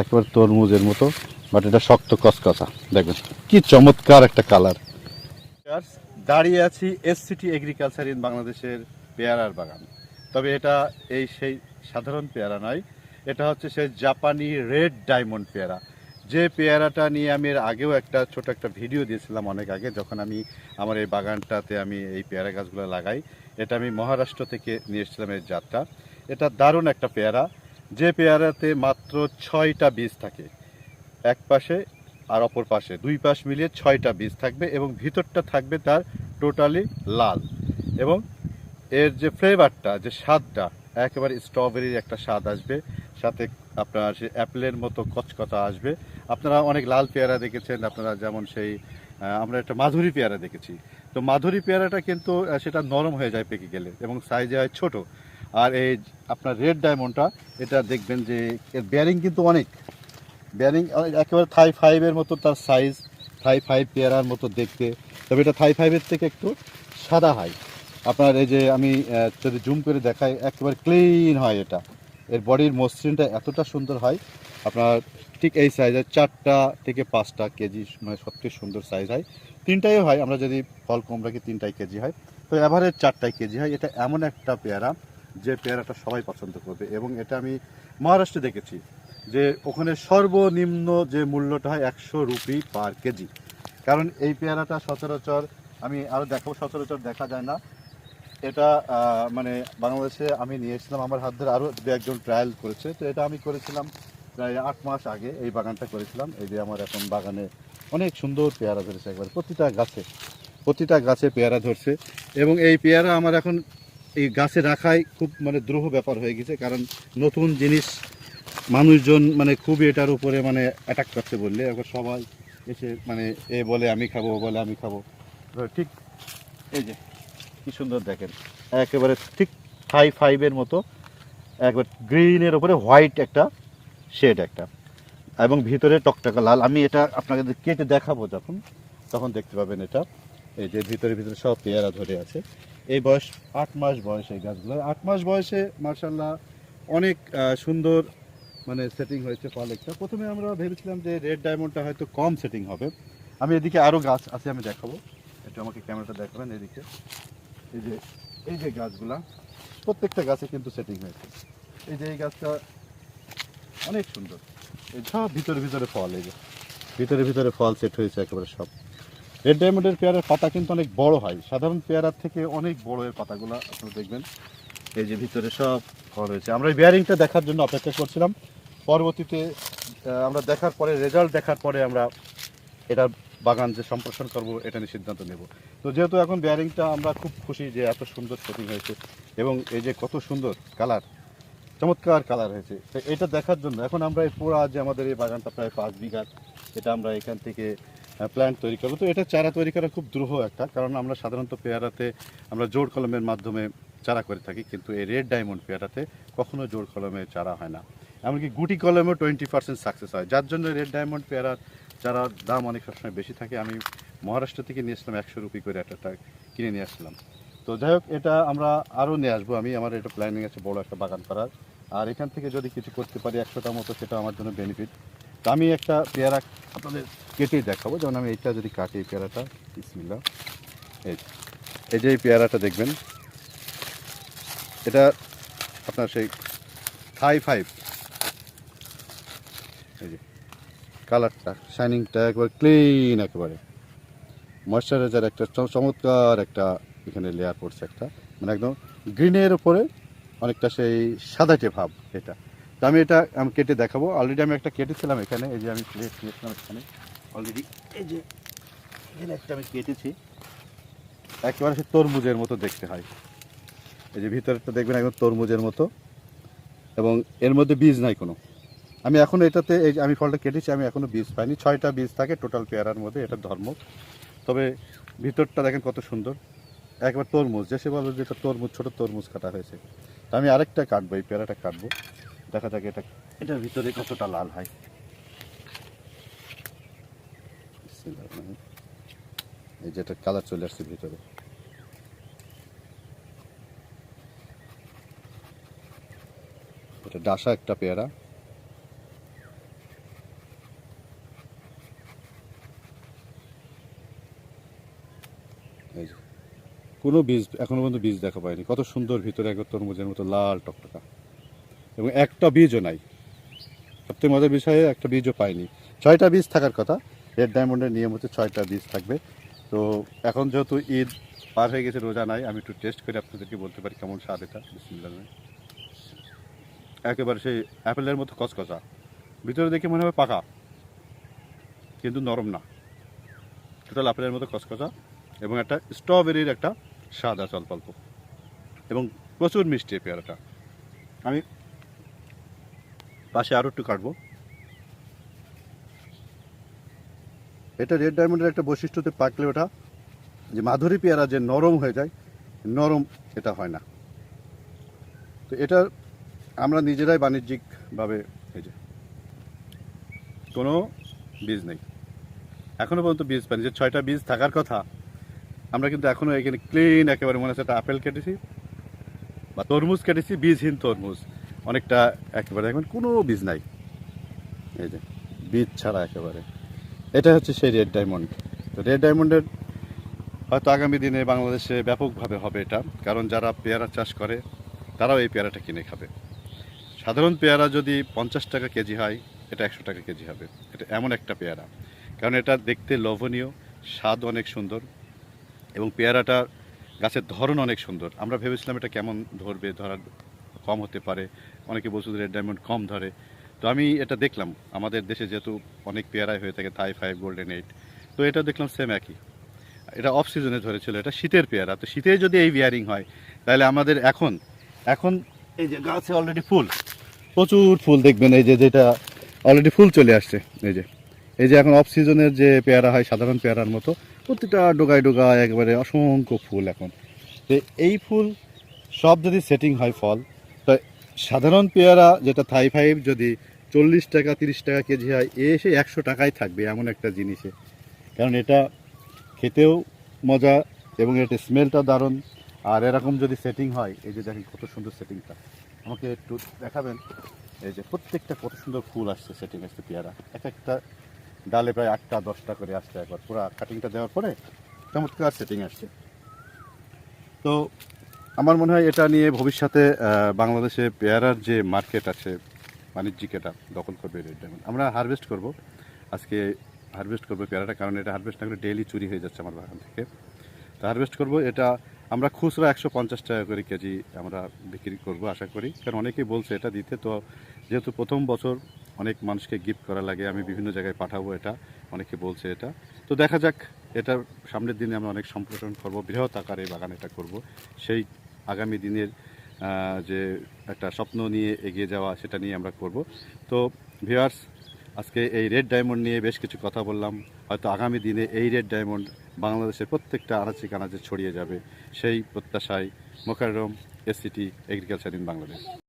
একেবারে তরমুজের মতো বাট এটা শক্ত কসকসা দেখবেন। কি চমৎকার একটা কালার দাঁড়িয়ে আছি এসসিটি এগ্রিকালচার ইন বাংলাদেশের পেয়ারার বাগান। তবে এটা এই সেই সাধারণ পেয়ারা নয়, এটা হচ্ছে সেই জাপানি রেড ডায়মন্ড পেয়ারা। যে পেয়ারাটা নিয়ে আমি এর আগেও একটা ছোট একটা ভিডিও দিয়েছিলাম অনেক আগে, যখন আমি আমার এই বাগানটাতে আমি এই পেয়ারা গাছগুলো লাগাই, এটা আমি মহারাষ্ট্র থেকে নিয়ে এসেছিলাম এর জাতটা এটা দারুণ একটা পেয়ারা যে পেয়ারাতে মাত্র ছয়টা বীজ থাকে, এক পাশে আর অপর পাশে, দুই পাশ মিলিয়ে ছয়টা বীজ থাকবে এবং ভিতরটা থাকবে তার টোটালি লাল এবং এর যে ফ্লেভারটা, যে স্বাদটা, একেবারে স্ট্রবেরির একটা স্বাদ আসবে, সাথে আপনার সে অ্যাপেলের মতো কচকচা আসবে। আপনারা অনেক লাল পেয়ারা দেখেছেন, আপনারা যেমন সেই আমরা একটা মাধুরী পেয়ারা দেখেছি। তো মাধুরী পেয়ারাটা কিন্তু সেটা নরম হয়ে যায় পেকে গেলে এবং সাইজে হয় ছোট। আর এই আপনার রেড ডায়মন্ডটা এটা দেখবেন যে এর বেয়ারিং কিন্তু অনেক। বেয়ারিং একেবারে থাই ফাইভের মতো তার সাইজ থাই ফাইভ পেয়ারার মতো দেখতে। তবে এটা থাই ফাইভের থেকে একটু সাদা হয়। আপনার এই যে আমি যদি জুম করে দেখাই, একেবারে ক্লিন হয় এটা। এর বডির মসৃণটা এতটা সুন্দর হয়। আপনার ঠিক এই সাইজের চারটা থেকে পাঁচটা কেজি মানে সবচেয়ে সুন্দর সাইজ হয়। তিনটাই হয়, আমরা যদি ফল কম রাখি, তিনটাই কেজি হয়। তো এভারেজ চারটাই কেজি হয়। এটা এমন একটা পেয়ারা যে পেয়ারাটা সবাই পছন্দ করবে। এবং এটা আমি মহারাষ্ট্রে দেখেছি যে ওখানে সর্বনিম্ন যে মূল্যটা হয় একশো রুপি পার কেজি। কারণ এই পেয়ারাটা সচরাচর আমি আরও দেখাবো, সচরাচর দেখা যায় না। এটা মানে বাংলাদেশে আমি নিয়েছিলাম, আমার হাত ধরে আরও দু একজন ট্রায়াল করেছে। তো এটা আমি করেছিলাম প্রায় আট মাস আগে, এই বাগানটা করেছিলাম। এই যে আমার এখন বাগানে অনেক সুন্দর পেয়ারা ধরেছে একবার। প্রতিটা গাছে প্রতিটা গাছে পেয়ারা ধরছে। এবং এই পেয়ারা আমার এখন এই গাছে রাখাই খুব মানে দ্রুহ ব্যাপার হয়ে গেছে, কারণ নতুন জিনিস মানুষজন মানে খুবই এটার উপরে মানে অ্যাটাক করছে বললে। এখন সবাই এসে মানে এ বলে আমি খাব বলে আমি খাব। ঠিক এই যে, কি সুন্দর দেখেন। একেবারে ঠিক ফাইভ ফাইভের মতো, একবার গ্রিনের ওপরে হোয়াইট একটা শেড একটা। এবং ভিতরে টকটকা লাল। আমি এটা আপনাকে কেটে দেখাবো যখন, তখন দেখতে পাবেন এটা। এই যে ভিতরে ভিতরে সব পেয়ারা ধরে আছে। এই বয়স আট মাস বয়স এই গাছগুলো। আট মাস বয়সে মার্শাল্লাহ অনেক সুন্দর মানে সেটিং হয়েছে ফল একটা। প্রথমে আমরা ভেবেছিলাম যে রেড ডায়মন্ডটা হয়তো কম সেটিং হবে। আমি এদিকে আরও গাছ আছে, আমি দেখাবো। একটু আমাকে ক্যামেরাটা দেখাবেন এদিকে। এই যে এই যে গাছগুলা, প্রত্যেকটা গাছে কিন্তু সেটিং হয়েছে। এই যে এই গাছটা অনেক সুন্দর। এই সব ভিতরে ভিতরে ফল, এই যে। ভিতরে ভিতরে ফল সেট হয়েছে একেবারে সব। রেড ডায়মন্ডের পেয়ারার পাতা কিন্তু অনেক বড় হয়। সাধারণ পেয়ারার থেকে অনেক বড় এর পাতাগুলো আপনারা দেখবেন। এই যে ভিতরে সব ফল হয়েছে আমরা এই বেয়ারিংটা দেখার জন্য অপেক্ষা করছিলাম। পরবর্তীতে আমরা দেখার পরে রেজাল্ট দেখার পরে আমরা এটার বাগান যে সম্প্রসারণ করব, এটা নিয়ে সিদ্ধান্ত নেব। তো যেহেতু এখন বেয়ারিংটা আমরা খুব খুশি যে এত সুন্দর সেটিং হয়েছে এবং এই যে কত সুন্দর কালার চমৎকার কালার হয়েছে, তো এটা দেখার জন্য এখন আমরা এই পুরো যে আমাদের এই বাগানটা প্রায় পাঁচ বিঘার এটা আমরা এখান থেকে প্ল্যান্ট তৈরি করব। তো এটা চারা তৈরি করা খুব দ্রুহ একটা, কারণ আমরা সাধারণত পেয়ারাতে আমরা জোর কলমের মাধ্যমে চারা করে থাকি, কিন্তু এই রেড ডায়মন্ড পেয়ারাতে কখনো জোর কলমে চারা হয় না। এমনকি গুটি কলমেও টোয়েন্টি পার্সেন্ট সাকসেস হয়। যার জন্য রেড ডায়মন্ড পেয়ারার চারার দাম অনেক সবসময় বেশি থাকে। আমি মহারাষ্ট্র থেকে নিয়ে আসলাম একশো রুপি করে একটা কিনে নিয়ে আসলাম তো যাই হোক, এটা আমরা আরও নিয়ে আসব। আমি আমার এটা প্ল্যানিং আছে বড় একটা বাগান করার। আর এখান থেকে যদি কিছু করতে পারি একশোটা মতো সেটা আমার জন্য বেনিফিট তো আমি একটা পেয়ারা আপনাদের কেটেই দেখাবো। যেমন আমি এইটা যদি কাটি, এই পেয়ারাটা বিসমিল্লা এই। এই যে এই পেয়ারাটা দেখবেন, এটা আপনার সেই থাই ফাইভ এই যে, কালারটা, শাইনিংটা একবার ক্লিন একেবারে। ময়শ্চারাইজার একটা চম- চমৎকার একটা এখানে লেয়ার পড়ছে একটা। মানে একদম গ্রিনের উপরে অনেকটা সেই সাদাটে ভাব এটা। আমি এটা, আমি কেটে দেখাবো। অলরেডি আমি একটা কেটেছিলাম এখানে, এই যে আমি প্লেট নিয়েছিলাম এখানে অলরেডি এই যে, এখানে একটা আমি কেটেছি। একেবারে সে তরমুজের মতো দেখতে হয়। এই যে ভিতরটা দেখবেন একদম তরমুজের মতো। এবং এর মধ্যে বীজ নাই কোনো। আমি এখন এটাতে, এই আমি ফলটা কেটেছি, আমি এখনও বীজ পাইনি। ছয়টা বীজ থাকে টোটাল পেয়ারার মধ্যে, এটা ধর্ম। তবে ভিতরটা দেখেন কত সুন্দর। একবার তরমুজ, যে সে বলবে যে তরমুজ, ছোটো তরমুজ কাটা হয়েছে। তো আমি আরেকটা কাটবো, এই পেয়ারাটা কাটবো। দেখা যাক এটা এটার ভিতরে কতটা লাল হয়। এই যে একটা কালার চলে আসছে ভিতরে। এটা ডাসা একটা পেয়ারা। কোনো বীজ এখনও পর্যন্ত বীজ দেখা পায়নি কত সুন্দর ভিতরে একবার তরমুজের মতো লাল টকটকা। এবং একটা বীজও নাই। সবথেকে মজার বিষয়ে, একটা বীজও পাইনি। ছয়টা বীজ থাকার কথা, রেড ডায়মন্ডের নিয়ম হচ্ছে ছয়টা বীজ থাকবে। তো এখন যেহেতু ঈদ পার হয়ে গেছে, রোজা নাই, আমি একটু টেস্ট করে আপনাদেরকে বলতে পারি কেমন স্বাদ এটা। বিসমিল্লাহ। বলে। একেবারে সেই অ্যাপেলের মতো কচকচা। ভিতরে দেখে মনে হবে পাকা, কিন্তু নরম না। টোটাল আপেলের মতো কচকচা এবং একটা স্ট্রবেরির একটা স্বাদ আছে অল্প অল্প। এবং প্রচুর মিষ্টি পেয়ারাটা। আমি পাশে আরও একটু কাটবো। এটা রেড ডায়মন্ডের একটা বৈশিষ্ট্যতে পাকলে ওটা, যে মাধুরী পেয়ারা যে নরম হয়ে যায়, নরম এটা হয় না। তো এটা আমরা নিজেরাই বাণিজ্যিকভাবে এই যে, কোনো বীজ নেই। এখনও পর্যন্ত বীজ পাইনি। যে ছয়টা বীজ থাকার কথা, আমরা কিন্তু এখনও এখানে ক্লিন একেবারে মনে হচ্ছে একটা আপেল কেটেছি বা তরমুজ কেটেছি, বীজহীন তরমুজ। অনেকটা একেবারে, এখন কোনো বীজ নাই। এই যে, বীজ ছাড়া একেবারে। এটা হচ্ছে সেই রেড ডায়মন্ড। তো রেড ডায়মন্ডের হয়তো আগামী দিনে বাংলাদেশে ব্যাপকভাবে হবে এটা, কারণ যারা পেয়ারা চাষ করে, তারাও এই পেয়ারাটা কিনে খাবে। সাধারণ পেয়ারা যদি পঞ্চাশ টাকা কেজি হয়, এটা একশো টাকা কেজি হবে। এটা এমন একটা পেয়ারা। কারণ এটা দেখতে লোভনীয়, স্বাদ অনেক সুন্দর, এবং পেয়ারাটা গাছের ধরন অনেক সুন্দর। আমরা ভেবেছিলাম এটা কেমন ধরবে, ধরার কম হতে পারে, অনেকে বলছিল রেড ডায়মন্ড কম ধরে। তো আমি এটা দেখলাম, আমাদের দেশে যেহেতু অনেক পেয়ারাই হয়ে থাকে থাই ফাইভ গোল্ডেন এইট তো এটা দেখলাম সেম একই। এটা অফ সিজনে ধরেছিল, এটা শীতের পেয়ারা, তো শীতে যদি এই বিয়ারিং হয়, তাহলে আমাদের এখন এখন এই যে গাছে অলরেডি ফুল, প্রচুর ফুল দেখবেন, এই যে যেটা অলরেডি ফুল চলে আসছে, এই যে এই যে এখন অফ সিজনের যে পেয়ারা হয়, সাধারণ পেয়ারার মতো, প্রতিটা ডোগায় ডোগায় একবারে অসংখ্য ফুল এখন। তো এই ফুল সব যদি সেটিং হয় ফল তো সাধারণ পেয়ারা যেটা থাই ফাইভ যদি চল্লিশ টাকা, তিরিশ টাকা কেজি হয়, এ এসে একশো টাকায় থাকবে এমন একটা জিনিসে। কারণ এটা খেতেও মজা এবং এটা স্মেলটা দারুণ। আর এরকম যদি সেটিং হয়, এই যে দেখেন কত সুন্দর সেটিংটা আমাকে একটু দেখাবেন, এই যে প্রত্যেকটা কত সুন্দর ফুল আসছে সেটিং আসছে পেয়ারা। এক একটা ডালে প্রায় আটটা, দশটা করে আসছে একবার। পুরো কাটিংটা দেওয়ার পরে চমৎকার সেটিং আসছে। তো আমার মনে হয় এটা নিয়ে ভবিষ্যতে বাংলাদেশে পেয়ারার যে মার্কেট আছে, বাণিজ্যিক এটা দখল করবে রেড ডায়মন্ড। আমরা হারভেস্ট করব। আজকে হারভেস্ট করব পেয়ারাটা, কারণ এটা হারভেস্ট না করলে ডেইলি চুরি হয়ে যাচ্ছে আমার বাগান থেকে। তো হারভেস্ট করব। এটা আমরা খুচরা একশো পঞ্চাশ টাকা করে কেজি আমরা বিক্রি করব, আশা করি। কারণ অনেকেই বলছে এটা দিতে। তো যেহেতু প্রথম বছর অনেক মানুষকে গিফট করা লাগে, আমি বিভিন্ন জায়গায় পাঠাবো এটা। অনেকে বলছে এটা। তো দেখা যাক এটা সামনের দিনে আমরা অনেক সম্প্রসারণ করব। বৃহৎ আকারে বাগান এটা করব। সেই আগামী দিনের যে একটা স্বপ্ন নিয়ে এগিয়ে যাওয়া সেটা নিয়ে আমরা করব। তো ভিউয়ার্স আজকে এই রেড ডায়মন্ড নিয়ে বেশ কিছু কথা বললাম। হয়তো আগামী দিনে এই রেড ডায়মন্ড বাংলাদেশের প্রত্যেকটা আনাচে কানাচে ছড়িয়ে যাবে। সেই প্রত্যাশায় Mokarram S C T agriculture in Bangladesh